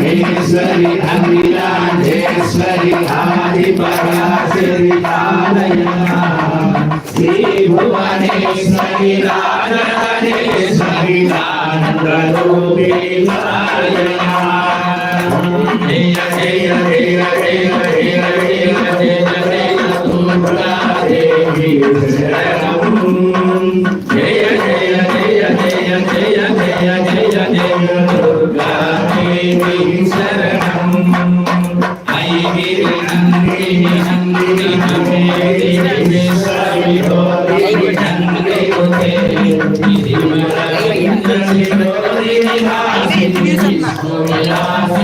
హరిశ్వరి హరిరాజేశ్వరి ఆది పరాశరి ఆలయ శ్రీ భువనేశ్వరి రాజేశ్వరి ఆనందరూపే నారాయణ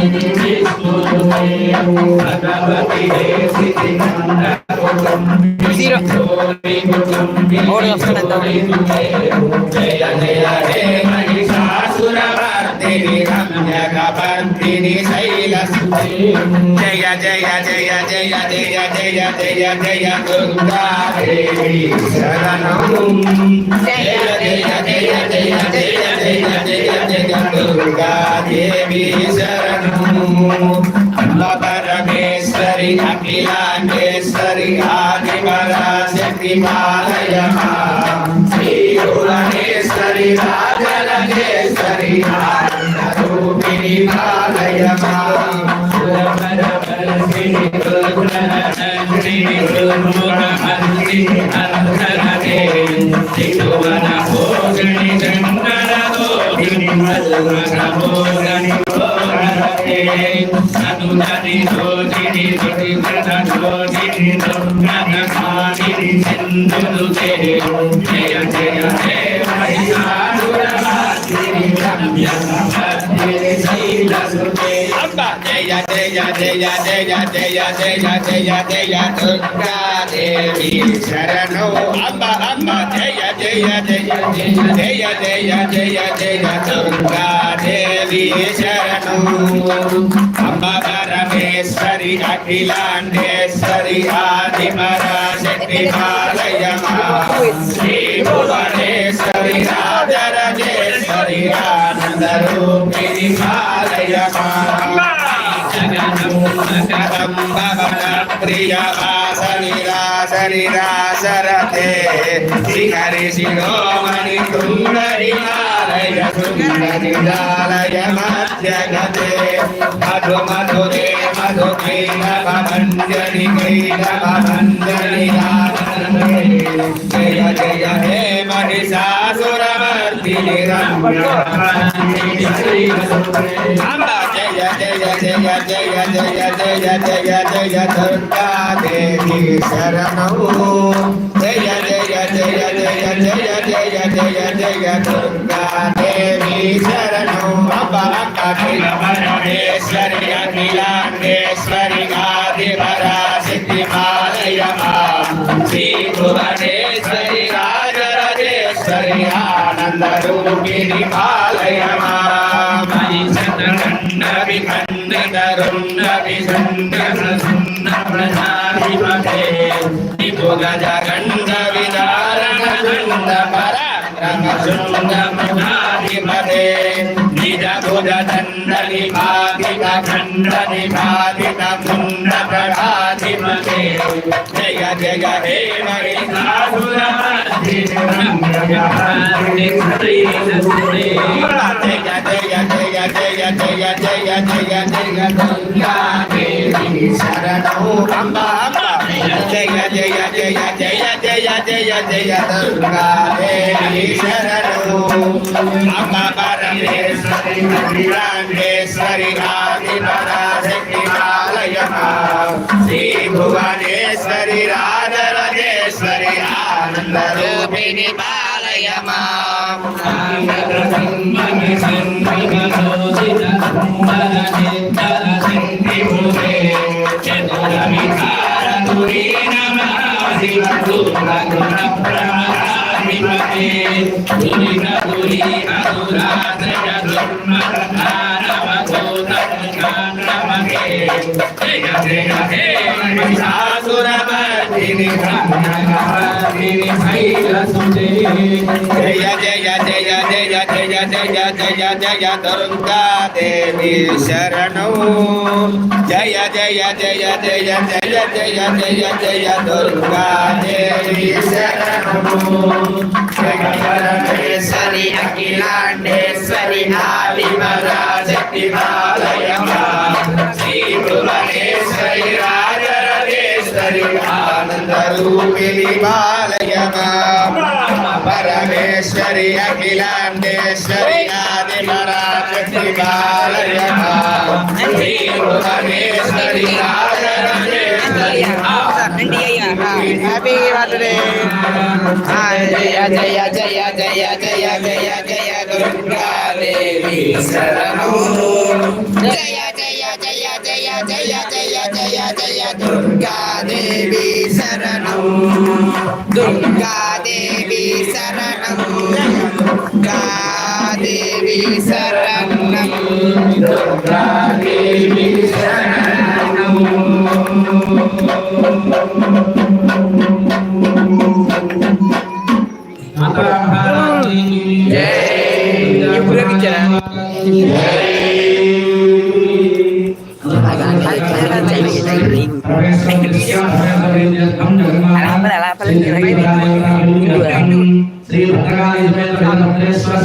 విష్ణువిలాసిని విష్ణుమే భగవతి జయ జయ జయ జయ జయ జయ జయ జయ దుర్గా దేవి శరణం జయ జయ జయ జయ జయ జయ జయ జయ దుర్గా దేవి శరణం పరమేశ్వరి అఖిలాంగేశ్వరి ఆదిపరాశక్తి మాలయ శ్రీ భువనేశ్వరి రాజలకేశ్వరి ఆనందరూపిణి మాలయ మారమర పరసిని గుణ నందిని జయ జయ జయ జయ జయ జయ జయ జయ జయ జయ జయ దుర్గా దేవి శరణు అంబ అంబ జయ జయ జయ జయ జయ జయ జయ దుర్గా దేవి అంబ పరమేశ్వరి అఖిలాండేశ్వరి ఆది పరాశక్తి పాలయమా శ్రీ భువనేశ్వరి రాజరాజేశ్వరి ఆనందరూపిణి పాలయమా प्रियवासनिरासनिरासरते शिखरि शिरोमणि सुन्दरिलालय सुन्दरिलालय मध्यगते मधु मधुरे मधुकैलभञ्जनि कैलभञ्जनि जय जय हे मणिषासुर జయ జయ జయ జయ జయ జయ జయ జయ దుర్గా దేవి శరణము జయ జయ జయ జయ జయ జయ జయ జయ దుర్గా దేవి శరణము అంబ అఖిలాండేశ్వరి మాలయ శ్రీ భువనేశ్వరి అందరూ గిరిపాలయమా మణిచంద్రకండవి ఖండితరుణవి సంగసున్న ప్రజాధిపతే खण्डनिपादितखण्डनिपादितखण्डप्रभाधिपते जय जय हे जय जय जय जय जय शरणौ अम्बा జయ శ్రీ భువనేశ్వరి రాధరజేశ్వరి ఆనంద రూపిణి పాలయ సూర్యే నమ శివ సూర గుణ ప్రాణాధిపతే దురిత దురి అదురాత్ర బ్రహ్మ ఆనంద రూపిణి పాలయ జయ జయ జయ జయ జయ జయ జయ జయ జయ దుర్గా దేవి శరణు జయ జయ జయ జయ జయ జయ జయ జయ దుర్గా దేవి శరణు జయ పరమేశ్వరి అఖిలాండేశ్వరి ఆదిమరాజతి బాలయమా स्वरूपिणि पालयत परमेश्वरि अखिलाण्डेश्वरि आदिपराशक्ति पालयत श्रीभुवनेश्वरि हैप्पी बर्थडे जय जय जय जय जय जय जय दुर्गा देवी शरणो जय जय जय जय जय जय जय दुर्गा देवी శరణం. దుర్గాదేవి శరణం. దుర్గాదేవి శరణం. దుర్గాదేవి శరణం. ఇప్పుడు ఇచ్చారా శ్రీ భద్రకాళి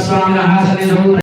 స్వామి